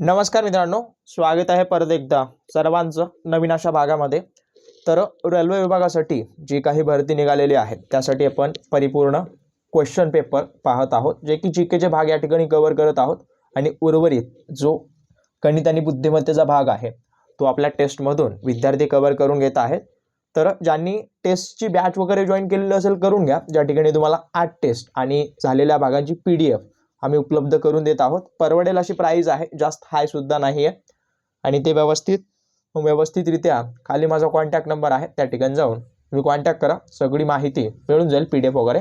नमस्कार मित्रांनो स्वागत आहे परत एकदा सर्वांचं नवीन अशा भागामध्ये. तर रेल्वे विभागासाठी जी काही भरती निघालेली आहे त्यासाठी आपण परिपूर्ण क्वेश्चन पेपर पाहत आहोत जे की जी केचे भाग या ठिकाणी कव्हर करत आहोत. आणि उर्वरित जो गणित आणि बुद्धिमत्तेचा भाग आहे तो आपल्या टेस्टमधून विद्यार्थी कव्हर करून घेत आहेत. तर ज्यांनी टेस्टची बॅच वगैरे जॉईन केलेली असेल करून घ्या. ज्या ठिकाणी तुम्हाला आठ टेस्ट आणि झालेल्या भागांची पी डी एफ आम्ही उपलब्ध करून देत आहोत. परवडेल अशी प्राईज आहे जास्त हायसुद्धा नाही आहे आणि ते व्यवस्थित व्यवस्थितरित्या खाली माझा कॉन्टॅक्ट नंबर आहे त्या ठिकाणी जाऊन तुम्ही कॉन्टॅक्ट करा. सगळी माहिती मिळून जाईल पी डी एफ वगैरे.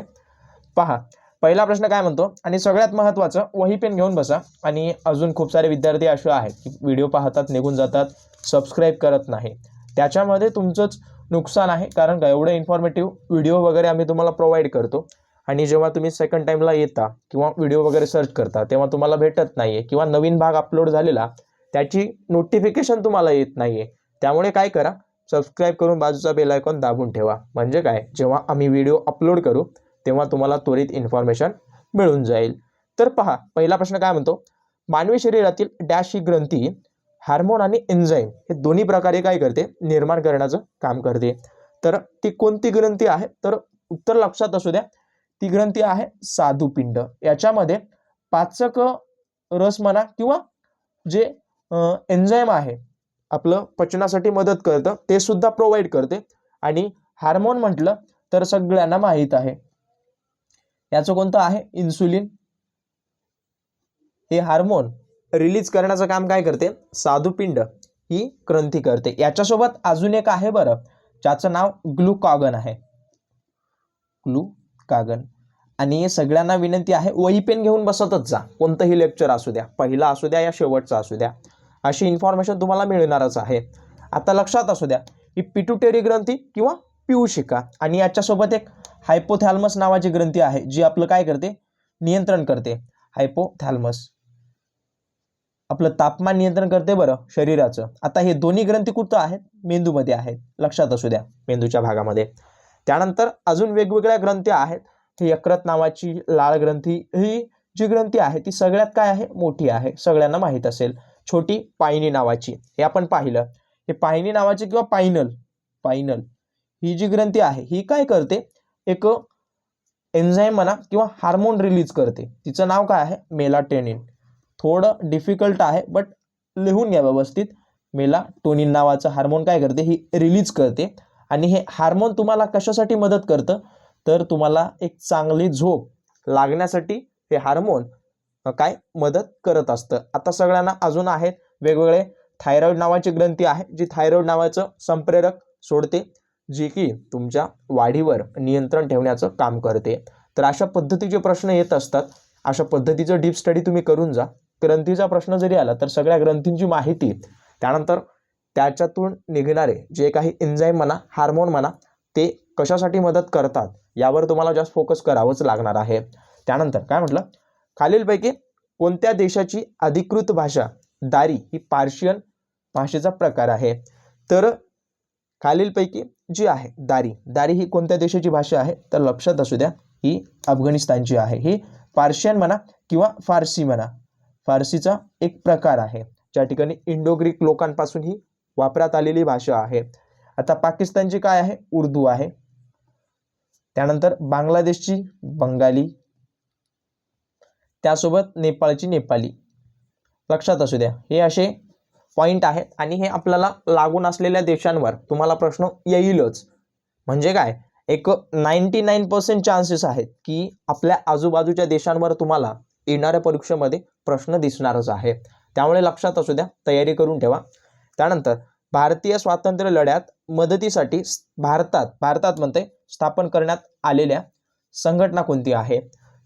पहा पहिला प्रश्न काय म्हणतो? आणि सगळ्यात महत्त्वाचं वही पेन घेऊन बसा. आणि अजून खूप सारे विद्यार्थी असे आहेत की व्हिडिओ पाहतात निघून जातात सबस्क्राईब करत नाही. त्याच्यामध्ये तुमचंच नुकसान आहे कारण का एवढं इन्फॉर्मेटिव्ह व्हिडिओ वगैरे आम्ही तुम्हाला प्रोव्हाइड करतो. आणि जेव्हा तुम्ही सेकंड टाईमला येता किंवा व्हिडिओ वगैरे सर्च करता तेव्हा तुम्हाला भेटत नाही आहे किंवा नवीन भाग अपलोड झालेला त्याची नोटिफिकेशन तुम्हाला येत नाही आहे त्यामुळे काय करा सबस्क्राईब करून बाजूचा बेल आयकॉन दाबून ठेवा. म्हणजे काय जेव्हा आम्ही व्हिडिओ अपलोड करू तेव्हा तुम्हाला त्वरित इन्फॉर्मेशन मिळून जाईल. तर पहा पहिला प्रश्न काय म्हणतो? मानवी शरीरातील डॅश ही ग्रंथी हार्मोन आणि एन्झाईम हे दोन्ही प्रकारे काय करते? निर्माण करण्याचं काम करते. तर ती कोणती ग्रंथी आहे? तर उत्तर लक्षात असू द्या. ती ग्रंथी आहे साधुपिंड याच्यामध्ये पाचक रस म्हणा किंवा जे एन्झाईम आहे आपलं पचनासाठी मदत करतं ते सुद्धा प्रोव्हाइड करते. आणि हार्मोन म्हटलं तर सगळ्यांना माहीत आहे. याचं कोणतं आहे? इन्सुलिन हे हार्मोन रिलीज करण्याचं काम काय करते? साधुपिंड ही ग्रंथी करते. याच्यासोबत अजून एक आहे बरं ज्याचं नाव ग्लुकॉगन आहे. ग्लू कागन आणि सगळ्यांना विनंती आहे वही पेन घेऊन बसतच जा. कोणतंही लेक्चर असू द्या पहिला असू द्या या शेवटचा असू द्या. अशी इन्फॉर्मेशन तुम्हाला मिळणारच आहे. आता लक्षात असू द्या ही पिटुटेरी ग्रंथी किंवा पिऊशिका आणि याच्यासोबत एक हायपोथॅल्मस नावाची ग्रंथी आहे जी आपलं काय करते? नियंत्रण करते. हायपोथॅल्मस आपलं तापमान नियंत्रण करते बरं शरीराचं. आता हे दोन्ही ग्रंथी कुठं आहेत? मेंदूमध्ये आहेत. लक्षात असू द्या मेंदूच्या भागामध्ये. त्यानंतर अजून वेगवेगळ्या ग्रंथी आहेत. ही यकृत नावाची लाळ ग्रंथी ही जी ग्रंथी आहे ती सगळ्यात काय आहे? मोठी आहे. सगळ्यांना माहीत असेल. छोटी पायनी नावाची. हे आपण पाहिलं. हे पायनी नावाची किंवा पायनल पायनल ही जी ग्रंथी आहे ही काय करते? एक एन्झाईम म्हणा किंवा हार्मोन रिलीज करते. तिचं नाव काय आहे? मेलाटेनिन. थोडं डिफिकल्ट आहे बट लिहून घ्या व्यवस्थित. मेलाटोनिन नावाचं हार्मोन काय करते? ही रिलीज करते. आणि हे हार्मोन तुम्हाला कशासाठी मदत करतं? तर तुम्हाला एक चांगली झोप लागण्यासाठी हे हार्मोन काय? मदत करत असतं. आता सगळ्यांना अजून आहेत वेगवेगळे थायरॉईड नावाची ग्रंथी आहे जी थायरॉईड नावाचं संप्रेरक सोडते जी की तुमच्या वाढीवर नियंत्रण ठेवण्याचं काम करते. तर अशा पद्धतीचे प्रश्न येत असतात. अशा पद्धतीचं डीप स्टडी तुम्ही करून जा. ग्रंथीचा प्रश्न जरी आला तर सगळ्या ग्रंथींची माहिती त्यानंतर त्याच्यातून निघणारे जे काही एन्झाईम म्हणा हार्मोन म्हणा ते कशासाठी मदत करतात यावर तुम्हाला जास्त फोकस करावंच लागणार आहे. त्यानंतर काय म्हटलं? खालीलपैकी कोणत्या देशाची अधिकृत भाषा दारी ही पार्शियन भाषेचा प्रकार आहे? तर खालीलपैकी जी आहे दारी दारी ही कोणत्या देशाची भाषा आहे? तर लक्षात असू द्या ही अफगाणिस्तानची आहे. ही पार्शियन म्हणा किंवा फारसी म्हणा फारसीचा एक प्रकार आहे. ज्या ठिकाणी इंडो ग्रीक लोकांपासून ही वापरात आलेली भाषा आहे. आता पाकिस्तानची काय आहे? उर्दू आहे. त्यानंतर बांगलादेशची बंगाली. त्यासोबत नेपाळची नेपाली. लक्षात असू द्या. हे असे पॉईंट आहेत आणि हे आपल्याला लागून असलेल्या देशांवर तुम्हाला प्रश्न येईलच. म्हणजे काय? एक नाईन्टी नाईन पर्सेंट चान्सेस आहेत की आपल्या आजूबाजूच्या देशांवर तुम्हाला येणाऱ्या परीक्षेमध्ये प्रश्न दिसणारच आहे. त्यामुळे लक्षात असू द्या. तयारी करून ठेवा. त्यानंतर भारतीय स्वातंत्र्य लढ्यात मदतीसाठी भारतात भारतात म्हणते स्थापन करण्यात आलेल्या संघटना कोणती आहे?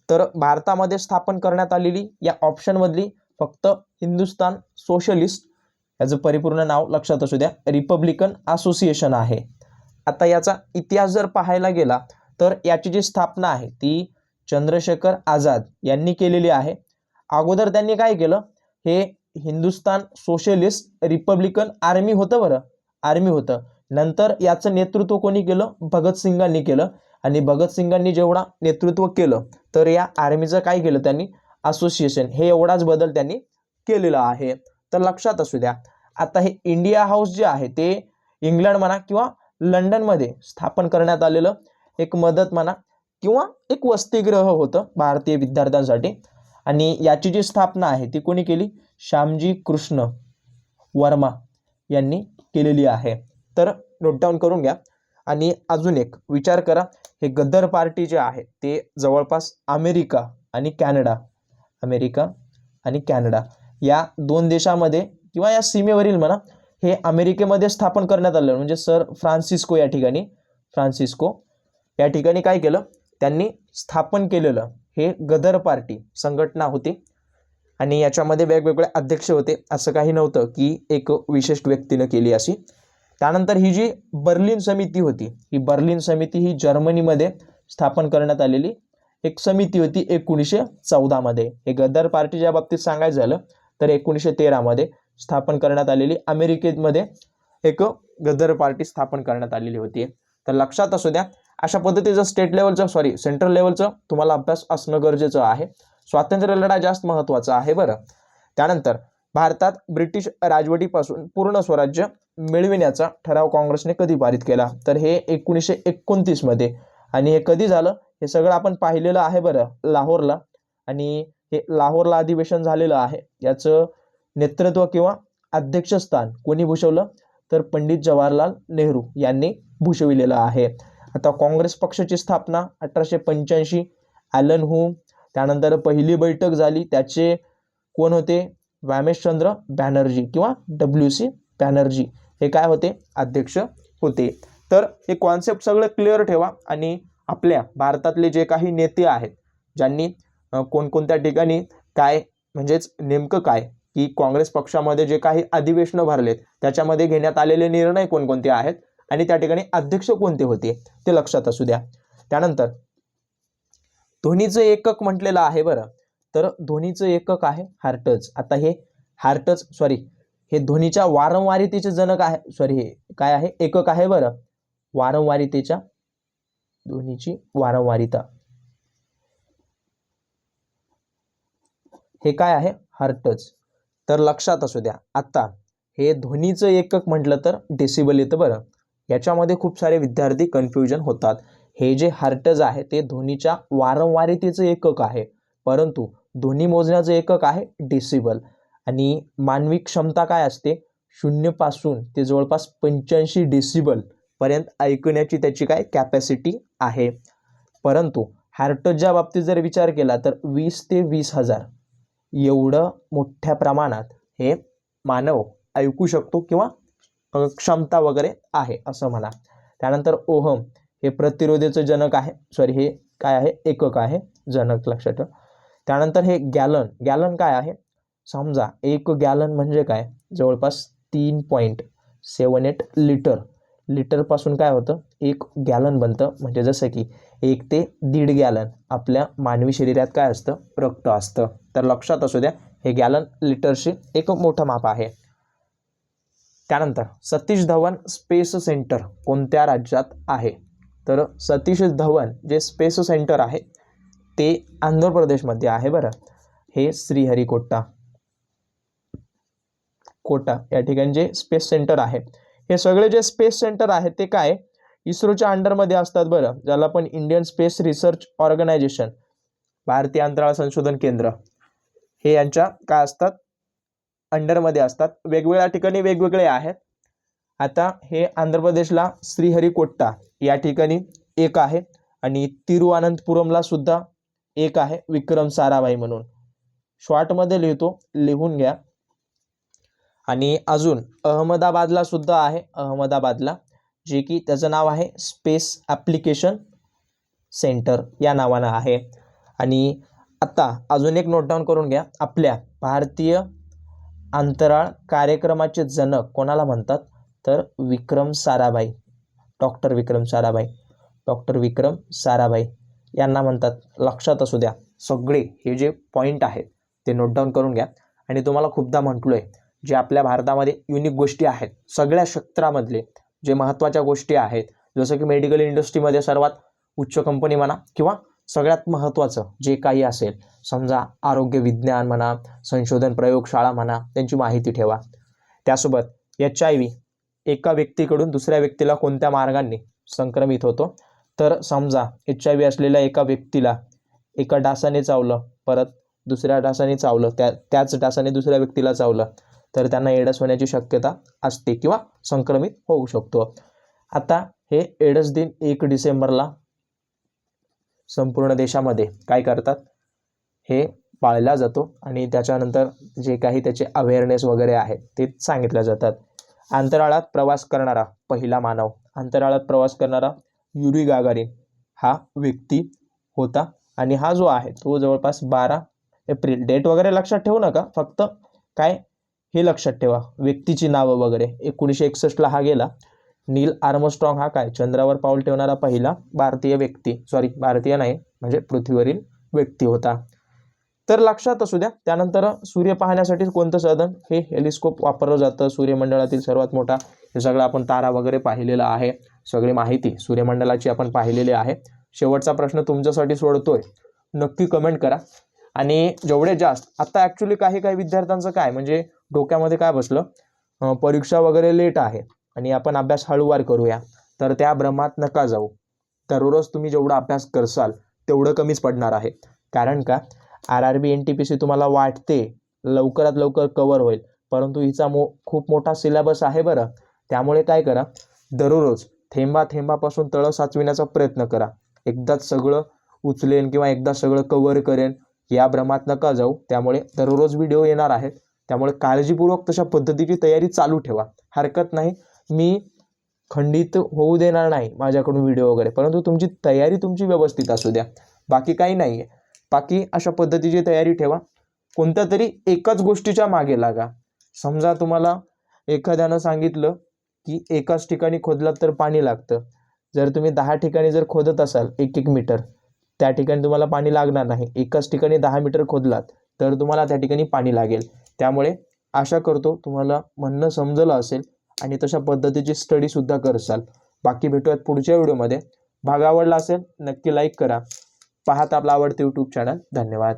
तर भारतामध्ये स्थापन करण्यात आलेली या ऑप्शनमधली फक्त हिंदुस्तान सोशलिस्ट याचं परिपूर्ण नाव लक्षात असू द्या रिपब्लिकन असोसिएशन आहे. आता याचा इतिहास जर पाहायला गेला तर याची जी स्थापना आहे ती चंद्रशेखर आझाद यांनी केलेली आहे. अगोदर त्यांनी काय केलं? हे हिंदुस्तान सोशलिस्ट रिपब्लिकन आर्मी होतं बरं. आर्मी होतं. नंतर याचं नेतृत्व कोणी केलं? भगतसिंगांनी केलं. आणि भगतसिंगांनी जेवढा नेतृत्व केलं तर या आर्मीचं काय केलं त्यांनी? असोसिएशन. हे एवढाच बदल त्यांनी केलेला आहे. तर लक्षात असू द्या. आता हे इंडिया हाऊस जे आहे ते इंग्लंड म्हणा किंवा लंडनमध्ये स्थापन करण्यात आलेलं एक मदत म्हणा किंवा एक वसतिगृह होतं भारतीय विद्यार्थ्यांसाठी. आणि याची जी स्थापना आहे ती कोणी केली? श्यामजी कृष्ण वर्मा यांनी केलेली आहे. तर नोटडाऊन करून घ्या. आणि अजून एक विचार करा. हे गद्दर पार्टी जे आहे ते जवळपास अमेरिका आणि कॅनडा अमेरिका आणि कॅनडा या दोन देशामध्ये किंवा या सीमेवरील म्हणा हे अमेरिकेमध्ये स्थापन करण्यात आलं. म्हणजे सर फ्रान्सिस्को या ठिकाणी फ्रान्सिस्को या ठिकाणी काय केलं? त्यांनी स्थापन केलेलं हे गदर पार्टी संघटना होती. आणि याच्यामध्ये वेगवेगळे अध्यक्ष होते. असं काही नव्हतं की एक विशिष्ट व्यक्तीनं केली अशी. त्यानंतर ही जी बर्लिन समिती होती ही बर्लिन समिती ही जर्मनीमध्ये स्थापन करण्यात आलेली एक समिती होती एकोणीसशे चौदामध्ये. हे गद्दार पार्टीच्या बाबतीत सांगायचं झालं तर एकोणीसशे तेरामध्ये स्थापन करण्यात आलेली अमेरिकेमध्ये एक गद्दार पार्टी स्थापन करण्यात आलेली होती. तर लक्षात असू द्या अशा पद्धतीचं स्टेट लेवलचं सॉरी सेंट्रल लेवलचं तुम्हाला अभ्यास असणं गरजेचं आहे. स्वातंत्र्य लढा जास्त महत्त्वाचा आहे बरं. त्यानंतर भारतात ब्रिटिश राजवटीपासून पूर्ण स्वराज्य मिळविण्याचा ठराव काँग्रेसने कधी पारित केला? तर हे एकोणीसशे एकोणतीसमध्ये आणि हे कधी झालं? हे सगळं आपण पाहिलेलं आहे बरं लाहोरला. आणि हे लाहोरला अधिवेशन झालेलं आहे. याचं नेतृत्व किंवा अध्यक्षस्थान कोणी भूषवलं? तर पंडित जवाहरलाल नेहरू यांनी भूषविलेलं आहे. आता काँग्रेस पक्षाची स्थापना अठराशे पंच्याऐंशी ॲलन हूम त्यानंतर पहिली बैठक झाली त्याचे कोण होते? व्यामेशचंद्र बॅनर्जी किंवा डब्ल्यू सी बॅनर्जी. हे काय होते? अध्यक्ष होते. तर हे कॉन्सेप्ट सगळं क्लिअर ठेवा आणि आपल्या भारतातले जे काही नेते आहेत ज्यांनी कोणकोणत्या ठिकाणी काय म्हणजेच नेमकं काय की काँग्रेस पक्षामध्ये जे काही अधिवेशनं भरलेत त्याच्यामध्ये घेण्यात आलेले निर्णय कोणकोणते आहेत आणि त्या ठिकाणी अध्यक्ष कोणते होते ते लक्षात असू द्या. त्यानंतर ध्वनीचं एकक म्हटलेलं आहे बरं. तर ध्वनीचं एकक आहे हार्टच. आता हे हार्टच सॉरी हे ध्वनीच्या वारंवारितेचे जनक आहे सॉरी हे काय आहे? एकक आहे बरं. वारंवारितेच्या ध्वनीची वारंवारिता. हे काय आहे? हार्टच. तर लक्षात असू द्या आता हे ध्वनीचं एकक म्हटलं तर डेसिबल येतं बरं. याच्यामध्ये खूप सारे विद्यार्थी कन्फ्युजन होतात. हे जे हर्टज आहे ते ध्वनीच्या वारंवारितेचं एकक आहे. परंतु ध्वनी मोजण्याचं एकक आहे डेसिबल आणि मानवी क्षमता काय असते? शून्यपासून ते जवळपास पंच्याऐंशी डेसिबल पर्यंत ऐकण्याची त्याची काय कॅपॅसिटी आहे. परंतु हार्टजच्या बाबतीत जर विचार केला तर वीस ते वीस हजार एवढं मोठ्या प्रमाणात हे मानव ऐकू शकतो किंवा क्षमता वगैरे आहे असं म्हणा. त्यानंतर ओहम. हे प्रतिरोधेचं जनक आहे. सॉरी हे काय आहे? एकक आहे. जनक लक्षात ठेवा. त्यानंतर हे गॅलन. गॅलन काय आहे? समजा एक गॅलन म्हणजे काय? जवळपास तीन पॉईंट सेवन एट लिटर लिटरपासून काय होतं? एक गॅलन बनतं. म्हणजे जसं की एक ते दीड गॅलन आपल्या मानवी शरीरात काय असतं? रक्त असतं. तर लक्षात असू द्या हे गॅलन लिटरशी एक मोठं माप आहे. त्यानंतर सतीश धवन स्पेस सेंटर कोणत्या राज्यात आहे? तर सतीश धवन जे स्पेस सेंटर आहे ते आंध्र प्रदेशमध्ये आहे बरं. हे श्रीहरिकोटा. कोटा या ठिकाणी जे स्पेस सेंटर आहे. हे सगळे जे स्पेस सेंटर आहेत ते काय? इस्रोच्या अंडरमध्ये असतात बरं ज्याला आपण इंडियन स्पेस रिसर्च ऑर्गनायझेशन भारतीय अंतराळ संशोधन केंद्र हे यांच्या काय असतात? अंडरमध्ये असतात. वेगवेगळ्या ठिकाणी वेगवेगळे आहेत. आता हे आंध्र प्रदेशला श्रीहरिकोट्टा या ठिकाणी एक आहे आणि तिरुअनंतपुरमला सुद्धा एक आहे विक्रम साराभाई म्हणून. शॉर्टमध्ये लिहितो लिहून घ्या. आणि अजून अहमदाबादला सुद्धा आहे अहमदाबादला जे की त्याचं नाव आहे स्पेस ॲप्लिकेशन सेंटर या नावानं आहे. आणि आत्ता अजून एक नोटडाऊन करून घ्या आपल्या भारतीय अंतराळ कार्यक्रमाचे जनक कोणाला म्हणतात? तर विक्रम साराभाई. डॉक्टर विक्रम साराभाई. डॉक्टर विक्रम साराभाई. यांना म्हणतात लक्षात असू द्या सगळे हे जे पॉईंट आहेत ते नोट डाऊन करून घ्या. आणि तुम्हाला खूपदा म्हटलो आहे जे आपल्या भारतामध्ये युनिक गोष्टी आहेत सगळ्या क्षेत्रामधले जे महत्त्वाच्या गोष्टी आहेत जसं की मेडिकल इंडस्ट्रीमध्ये सर्वात उच्च कंपनी म्हणा किंवा सगळ्यात महत्त्वाचं जे काही असेल समजा आरोग्य विज्ञान म्हणा संशोधन प्रयोगशाळा म्हणा त्यांची माहिती ठेवा. त्यासोबत एच आय व्ही एका व्यक्तीकडून दुसऱ्या व्यक्तीला कोणत्या मार्गाने संक्रमित होतो? तर समजा एच आय व्ही असलेल्या एका व्यक्तीला एका डासाने चावलं परत दुसऱ्या डासाने चावलं त्या त्याच डासाने दुसऱ्या व्यक्तीला चावलं तर त्यांना एडस होण्याची शक्यता असते किंवा संक्रमित होऊ शकतो. आता हे एडस दिन एक डिसेंबरला संपूर्ण देशामध्ये काय करतात? हे पाळला जातो आणि त्याच्यानंतर जे काही त्याचे अवेअरनेस वगैरे आहे ते सांगितल्या जातात. अंतराळात प्रवास करणारा पहिला मानव अंतराळात प्रवास करणारा युरी गागारिन हा व्यक्ती होता. आणि हा जो आहे तो जवळपास बारा एप्रिल. डेट वगैरे लक्षात ठेवू नका फक्त काय हे लक्षात ठेवा. व्यक्तीची नावं वगैरे. एकोणीसशे एकसष्टला हा गेला. नील आर्मस्ट्रॉंग हा काय? चंद्रावर पाऊल ठेवणारा पहिला भारतीय व्यक्ती. सॉरी भारतीय नाही म्हणजे पृथ्वीवरील व्यक्ती होता. तर लक्षात असू द्या त्यानंतर सूर्य पाहण्यासाठी कोणतं साधन? हे हेलिस्कोप वापरलं जातं. सूर्यमंडळातील सर्वात मोठा हे सगळं आपण तारा वगैरे पाहिलेला आहे. सगळी माहिती सूर्यमंडळाची आपण पाहिलेली आहे. शेवटचा प्रश्न तुमच्यासाठी सोडतोय. नक्की कमेंट करा. आणि जेवढे जास्त आत्ता ॲक्च्युली काही काही विद्यार्थ्यांचं काय म्हणजे डोक्यामध्ये काय बसलं? परीक्षा वगैरे लेट आहे आणि आपण अभ्यास हळूवार करूया. तर त्या भ्रमात नका जाऊ. दररोज तुम्ही जेवढा अभ्यास करसाल तेवढं कमीच पडणार आहे. कारण का? R R B N T P C तुम्हाला वाटते लवकरात लवकर कवर होईल. परंतु हिचा मो खूप मोठा सिलेबस आहे बरं. त्यामुळे काय करा दररोज थेंबा थेंबापासून तळं साचविण्याचा प्रयत्न करा. एकदाच सगळं उचलेन किंवा एकदा सगळं कवर करेन या भ्रमात नका जाऊ. त्यामुळे दररोज व्हिडिओ येणार आहेत. त्यामुळे काळजीपूर्वक तशा पद्धतीची तयारी चालू ठेवा. हरकत नाही. मी खंडित होऊ देणार नाही माझ्याकडून व्हिडिओ वगैरे. परंतु तुमची तयारी तुमची व्यवस्थित असू द्या. बाकी काही नाही आहे बाकी अशा पद्धतीची तयारी ठेवा. कोणत्या तरी एकाच गोष्टीच्या मागे लागा. समजा तुम्हाला एखाद्यानं सांगितलं की एकाच ठिकाणी खोदलात तर पाणी लागतं. जर तुम्ही दहा ठिकाणी जर खोदत असाल एक एक मीटर त्या ठिकाणी तुम्हाला पाणी लागणार नाही. एकाच ठिकाणी दहा मीटर खोदलात तर तुम्हाला त्या ठिकाणी पाणी लागेल. त्यामुळे आशा करतो तुम्हाला म्हणणं समजलं असेल आणि तशा पद्धतीची स्टडीसुद्धा करसाल. बाकी भेटूयात पुढच्या व्हिडिओमध्ये भाग आवडला असेल नक्की लाईक करा. पाहत आपला आवडते यूट्यूब चॅनल धन्यवाद.